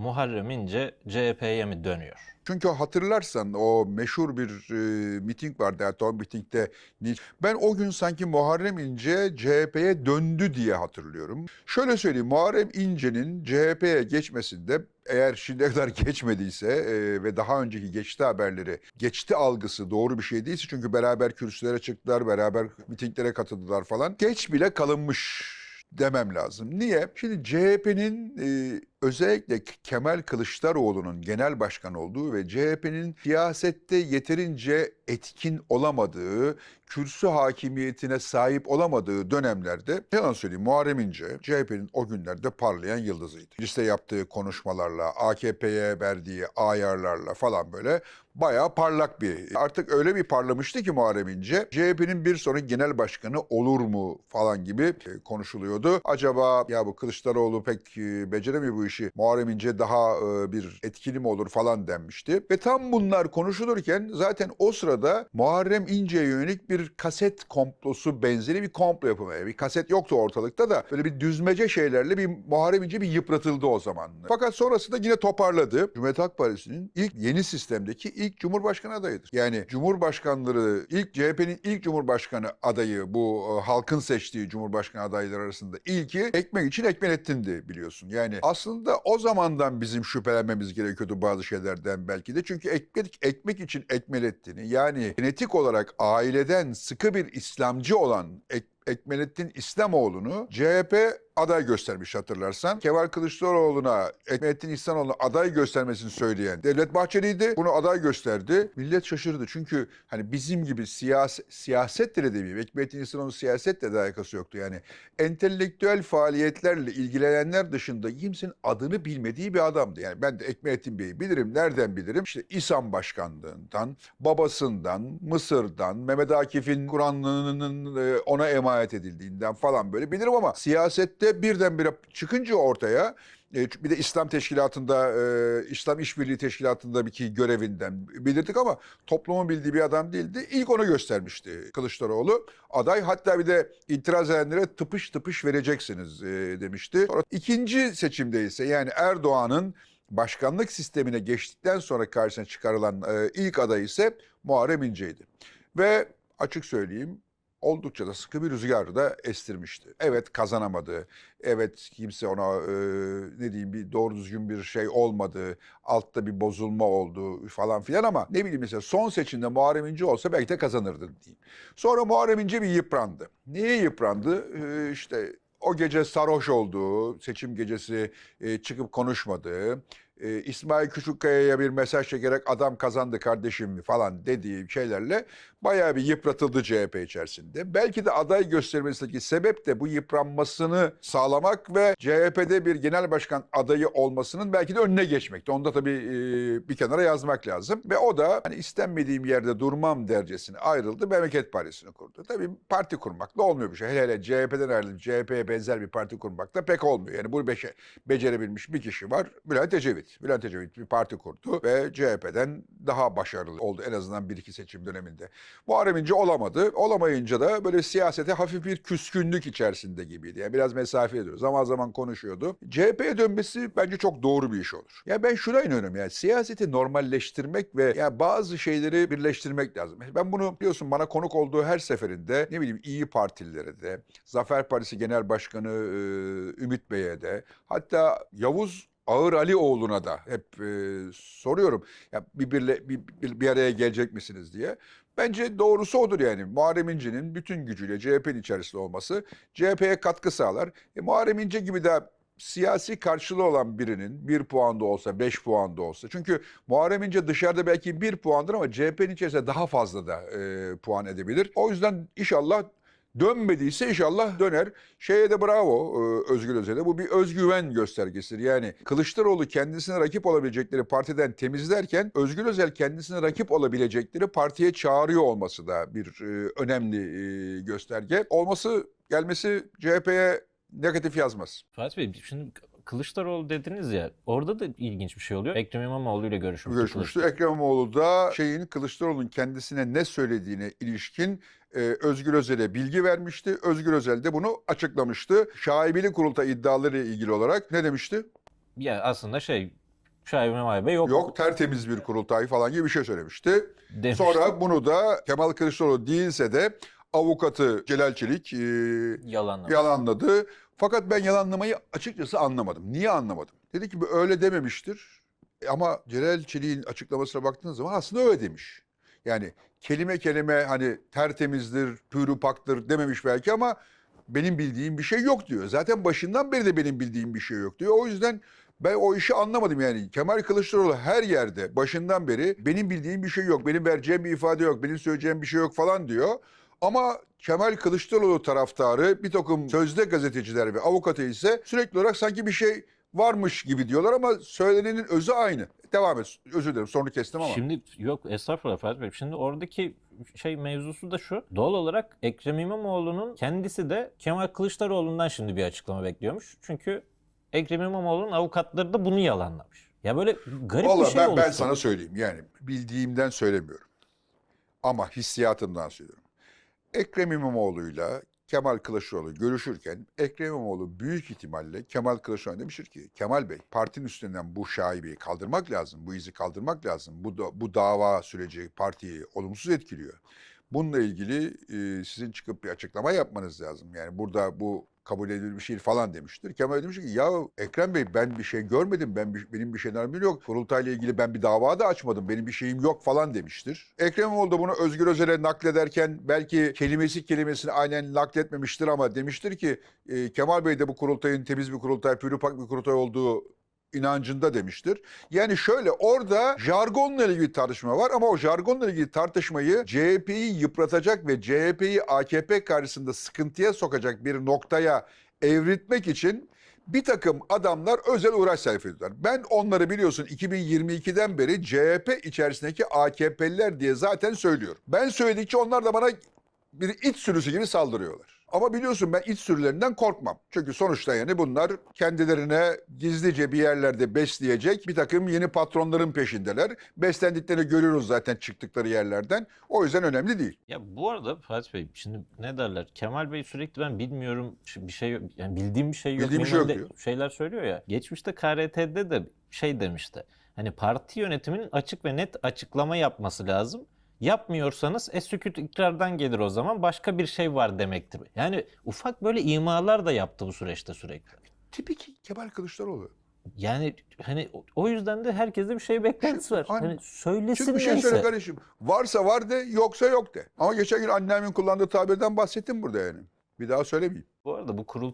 Muharrem İnce CHP'ye mi dönüyor? Çünkü hatırlarsan o meşhur bir e, miting vardı. O mitingde ben o gün sanki Muharrem İnce CHP'ye döndü diye hatırlıyorum. Şöyle söyleyeyim Muharrem İnce'nin CHP'ye geçmesinde eğer şimdiye kadar geçmediyse e, ve daha önceki geçti haberleri geçti algısı doğru bir şey değilse çünkü beraber kürsülere çıktılar, beraber mitinglere katıldılar falan. Geç bile kalınmış demem lazım. Niye? Şimdi CHP'nin e, özellikle Kemal Kılıçdaroğlu'nun genel başkan olduğu ve CHP'nin siyasette yeterince etkin olamadığı, kürsü hakimiyetine sahip olamadığı dönemlerde yalan söyleyeyim Muharrem İnce CHP'nin o günlerde parlayan yıldızıydı. Liste yaptığı konuşmalarla, AKP'ye verdiği ayarlarla falan böyle bayağı parlak bir. Artık öyle bir parlamıştı ki Muharrem İnce CHP'nin bir sonraki genel başkanı olur mu falan gibi e, konuşuluyordu. Acaba ya bu Kılıçdaroğlu pek e, beceremiyor bu işi. Muharrem İnce daha e, bir etkili mi olur falan denmişti. Ve tam bunlar konuşulurken zaten o sırada Muharrem İnce'ye yönelik bir kaset komplosu benzeri bir komplo yapılmaya. Bir kaset yoktu ortalıkta da böyle bir düzmece şeylerle bir Muharrem İnce bir yıpratıldı o zaman. Fakat sonrasında yine toparladı. Cumhuriyet Halk Partisi'nin ilk yeni sistemdeki ilk Cumhurbaşkanı adayıdır. Yani Cumhurbaşkanları ilk CHP'nin ilk Cumhurbaşkanı adayı bu e, halkın seçtiği Cumhurbaşkanı adayları arasında ilki ekmek için Ekmelettin'di biliyorsun. Yani aslında o zamandan bizim şüphelenmemiz gerekiyordu bazı şeylerden belki de. Çünkü ekmek, ekmek için Ekmelettin'i yani genetik olarak aileden sıkı bir İslamcı olan Ek, Ekmelettin İslamoğlu'nu CHP aday göstermiş hatırlarsan. Kemal Kılıçdaroğlu'na Ekmelettin İhsanoğlu'na aday göstermesini söyleyen Devlet Bahçeli'ydi. Bunu aday gösterdi. Millet şaşırdı. Çünkü hani bizim gibi siyasi, siyasetle de demeyeyim. Ekmelettin İhsanoğlu'nun siyasetle de alakası yoktu. Yani entelektüel faaliyetlerle ilgilenenler dışında kimsenin adını bilmediği bir adamdı. Yani ben de Ekmelettin Bey'i bilirim. Nereden bilirim? İşte İSAM Başkanlığından, babasından, Mısır'dan, Mehmet Akif'in Kur'an'ının e, ona emanet edildiğinden falan böyle bilirim ama siyasette birdenbire çıkınca ortaya e, bir de İslam Teşkilatı'nda, e, İslam İşbirliği Teşkilatı'nda bir ki görevinden bilirdik ama toplumun bildiği bir adam değildi. İlk onu göstermişti Kılıçdaroğlu. Aday hatta bir de itiraz edenlere tıpış tıpış vereceksiniz e, demişti. Sonra ikinci seçimde ise yani Erdoğan'ın başkanlık sistemine geçtikten sonra karşısına çıkarılan ilk aday ise Muharrem İnce'ydi. Ve açık söyleyeyim oldukça da sıkı bir rüzgar da estirmişti. Evet kazanamadı. Evet kimse ona e, ne diyeyim bir doğru düzgün bir şey olmadı. Altta bir bozulma oldu falan filan ama ne bileyim mesela son seçimde Muharrem İnce olsa belki de kazanırdı diyeyim. Sonra Muharrem İnce bir yıprandı. Niye yıprandı? E, işte o gece sarhoş olduğu, seçim gecesi e, çıkıp konuşmadığı, e, İsmail Küçükkaya'ya bir mesaj çekerek adam kazandı kardeşim falan dediği şeylerle bayağı bir yıpratıldı CHP içerisinde. Belki de aday göstermesindeki sebep de bu yıpranmasını sağlamak ve CHP'de bir genel başkan adayı olmasının belki de önüne geçmekti. Onu da tabii e, bir kenara yazmak lazım. Ve o da hani istenmediğim yerde durmam dercesine ayrıldı. Memleket Partisi'ni kurdu. Tabii parti kurmakla olmuyor bir şey. Hele hele CHP'den ayrılıp CHP'ye benzer bir parti kurmakla pek olmuyor. Yani bu beşe, becerebilmiş bir kişi var. Bülent Ecevit. Bülent Ecevit bir parti kurdu ve CHP'den daha başarılı oldu en azından bir iki seçim döneminde. Muharrem İnce olamadı. Olamayınca da böyle siyasete hafif bir küskünlük içerisinde gibiydi. Yani biraz mesafe ediyor. Zaman zaman konuşuyordu. CHP'ye dönmesi bence çok doğru bir iş olur. Ya ben şuna inanıyorum yani siyaseti normalleştirmek ve ya bazı şeyleri birleştirmek lazım. Ben bunu biliyorsun bana konuk olduğu her seferinde ne bileyim İyi Partililere de, Zafer Partisi Genel Başkanı Ümit Bey'e de, hatta Yavuz Ağır Alioğlu'na da hep e, soruyorum. Ya bir, birle, bir, bir, bir araya gelecek misiniz diye. Bence doğrusu odur yani. Muharrem İnce'nin bütün gücüyle CHP'nin içerisinde olması CHP'ye katkı sağlar. E, Muharrem İnce gibi de siyasi karşılığı olan birinin bir puan da olsa, beş puan da olsa. Çünkü Muharrem İnce dışarıda belki bir puandır ama CHP'nin içerisinde daha fazla da e, puan edebilir. O yüzden inşallah Dönmediyse inşallah döner. Şeye de bravo e, Özgür Özel'e. Bu bir özgüven göstergesidir. Yani Kılıçdaroğlu kendisine rakip olabilecekleri partiden temizlerken Özgür Özel kendisine rakip olabilecekleri partiye çağırıyor olması da bir e, önemli e, gösterge. Olması gelmesi CHP'ye negatif yazmaz. Fatih Bey şimdi Kılıçdaroğlu dediniz ya orada da ilginç bir şey oluyor. Ekrem İmamoğlu ile görüşmüştü. Görüşmüştü. Ekrem İmamoğlu da şeyin Kılıçdaroğlu'nun kendisine ne söylediğine ilişkin e, Özgür Özel'e bilgi vermişti. Özgür Özel de bunu açıklamıştı. Şaibeli kurultay iddiaları ile ilgili olarak ne demişti? Ya aslında şey Şahin Memay Bey yok. Yok tertemiz bir kurultay falan gibi bir şey söylemişti. demişti. Sonra bunu da Kemal Kılıçdaroğlu değilse de avukatı Celal Çelik e, yalanlamış. yalanladı. Fakat ben yalanlamayı açıkçası anlamadım. Niye anlamadım? Dedi ki öyle dememiştir. E Ama Celal Çelik'in açıklamasına baktığınız zaman aslında öyle demiş. Yani kelime kelime hani tertemizdir, pürü paktır dememiş belki ama benim bildiğim bir şey yok diyor. Zaten başından beri de benim bildiğim bir şey yok diyor. O yüzden ben o işi anlamadım yani. Kemal Kılıçdaroğlu her yerde başından beri benim bildiğim bir şey yok, benim vereceğim bir ifade yok, benim söyleyeceğim bir şey yok falan diyor. Ama Kemal Kılıçdaroğlu taraftarı bir takım sözde gazeteciler ve avukatı ise sürekli olarak sanki bir şey varmış gibi diyorlar ama söylenenin özü aynı. Devam et. Özür dilerim. Sonra kestim ama. Şimdi yok estağfurullah Fatih Bey. Şimdi oradaki şey mevzusu da şu. Doğal olarak Ekrem İmamoğlu'nun kendisi de Kemal Kılıçdaroğlu'ndan şimdi bir açıklama bekliyormuş. Çünkü Ekrem İmamoğlu'nun avukatları da bunu yalanlamış. Ya böyle garip Vallahi bir şey ben, oluştu. ben sana söyleyeyim yani bildiğimden söylemiyorum. Ama hissiyatımdan söylüyorum. Ekrem İmamoğlu'yla Kemal Kılıçdaroğlu görüşürken Ekrem İmamoğlu büyük ihtimalle Kemal Kılıçdaroğlu demiştir ki Kemal Bey partinin üstünden bu şaibeyi kaldırmak lazım, bu izi kaldırmak lazım. Bu, da, bu dava süreci partiyi olumsuz etkiliyor. Bununla ilgili e, sizin çıkıp bir açıklama yapmanız lazım. Yani burada bu kabul edilir bir şey falan demiştir. Kemal demiş ki ya Ekrem Bey ben bir şey görmedim. Ben bir- benim bir şeylerim yok. Kurultayla ilgili ben bir dava da açmadım. Benim bir şeyim yok falan demiştir. Ekrem da bunu Özgür Özel'e naklederken belki kelimesi kelimesini aynen nakletmemiştir ama demiştir ki e, Kemal Bey de bu kurultayın temiz bir kurultay, pürüpak bir kurultay olduğu inancında demiştir. Yani şöyle orada jargonla ilgili tartışma var ama o jargonla ilgili tartışmayı CHP'yi yıpratacak ve CHP'yi AKP karşısında sıkıntıya sokacak bir noktaya evritmek için bir takım adamlar özel uğraş sarf. Ben onları biliyorsun 2022'den beri CHP içerisindeki AKP'liler diye zaten söylüyorum. Ben söyledikçe onlar da bana bir iç sürüsü gibi saldırıyorlar. Ama biliyorsun ben iç sürülerinden korkmam. Çünkü sonuçta yani bunlar kendilerine gizlice bir yerlerde besleyecek bir takım yeni patronların peşindeler. Beslendiklerini görüyoruz zaten çıktıkları yerlerden. O yüzden önemli değil. Ya bu arada Fatih Bey şimdi ne derler? Kemal Bey sürekli ben bilmiyorum bir şey. Yani bildiğim bir şey yok. Bildiğim bir şey yok ne Şeyler söylüyor ya. Geçmişte KRT'de de şey demişti. Hani parti yönetiminin açık ve net açıklama yapması lazım. Yapmıyorsanız es sükût ikrardan gelir o zaman başka bir şey var demektir. Yani ufak böyle imalar da yaptı bu süreçte sürekli. Tipik Kemal Kılıçdaroğlu. Yani hani o- yüzden de herkeste bir şey beklentisi var. Aynen. Hani söylesin Çünkü bir şey söyle neyse. kardeşim. Varsa var de, yoksa yok de. Ama geçen gün annemin kullandığı tabirden bahsettim burada yani. Bir daha söylemeyeyim. Bu arada bu kurul